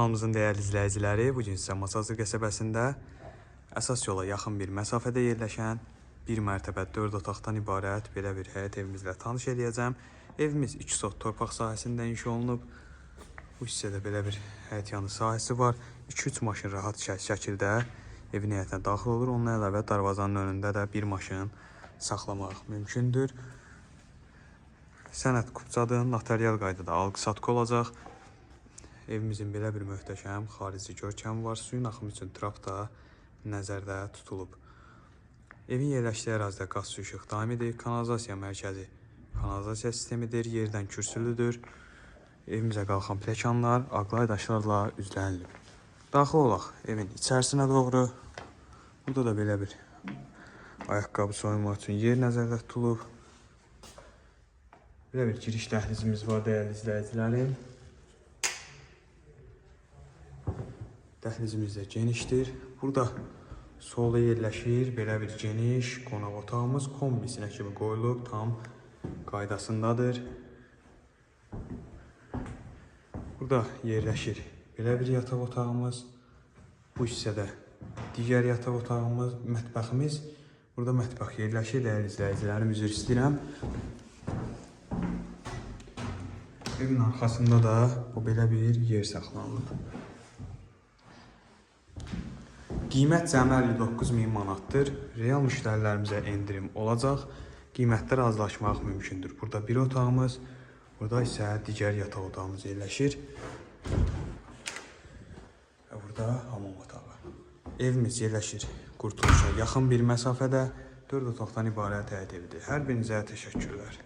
Kanalımızın dəyərli izləyiciləri, bu gün sizə Masazır qəsəbəsində əsas yola yaxın bir məsafədə yerləşən bir mərtəbə 4 otaqdan ibarət belə bir həyət evimizlə tanış eləyəcəm. Evimiz 2 sot torpaq sahəsində inşa olunub. Bu hissədə belə bir həyət yanı sahəsi var. 2-3 maşın rahat şək- şəkildə evin həyətinə daxil olur. Ondan əlavə darvazanın önündə də bir maşın saxlamaq mümkündür. Sənəd kupçadır, notarial qaydada alqı-satqı olacaq. Evimizin belə bir möhtəşəm xarici görkəmi var. Suyun axımı üçün trap da nəzərdə tutulub. Evin yerləşdiyi ərazidə qaz su işıq daimidir. Kanalizasiya mərkəzi kanalizasiya sistemidir. Yerdən kürsülüdür. Evimizə qalxan pləkanlar aqlay daşlarla üzlənilib. Daxil olaq evin içərisinə doğru. Burada da belə bir ayaqqabı soyunmaq üçün yer nəzərdə tutulub. Belə bir giriş dəhlizimiz var dəyərli izləyicilərim. Dəhlizimiz də genişdir. Burada solda yerləşir belə bir geniş qonaq otağımız kombisinə kimi qoyulub, tam qaydasındadır. Burada yerləşir belə bir yataq otağımız. Bu hissədə digər yataq otağımız, mətbəximiz. Burada mətbəx yerləşir, dəyərli izləyicilərim, üzr istəyirəm. Evin arxasında da bu belə bir yer saxlanılıb. Qiymət cəmi 59 min manatdır. Real müştərilərimizə endirim olacaq. Qiymətdə razılaşmaq mümkündür. Burada bir otağımız, burada isə digər yataq otağımız yerləşir. Və burada hamam otağı. Evimiz yerləşir Qurtuluşa yaxın bir məsafədə 4 otaqdan ibarət həyət evidir. Hər birinizə təşəkkürlər.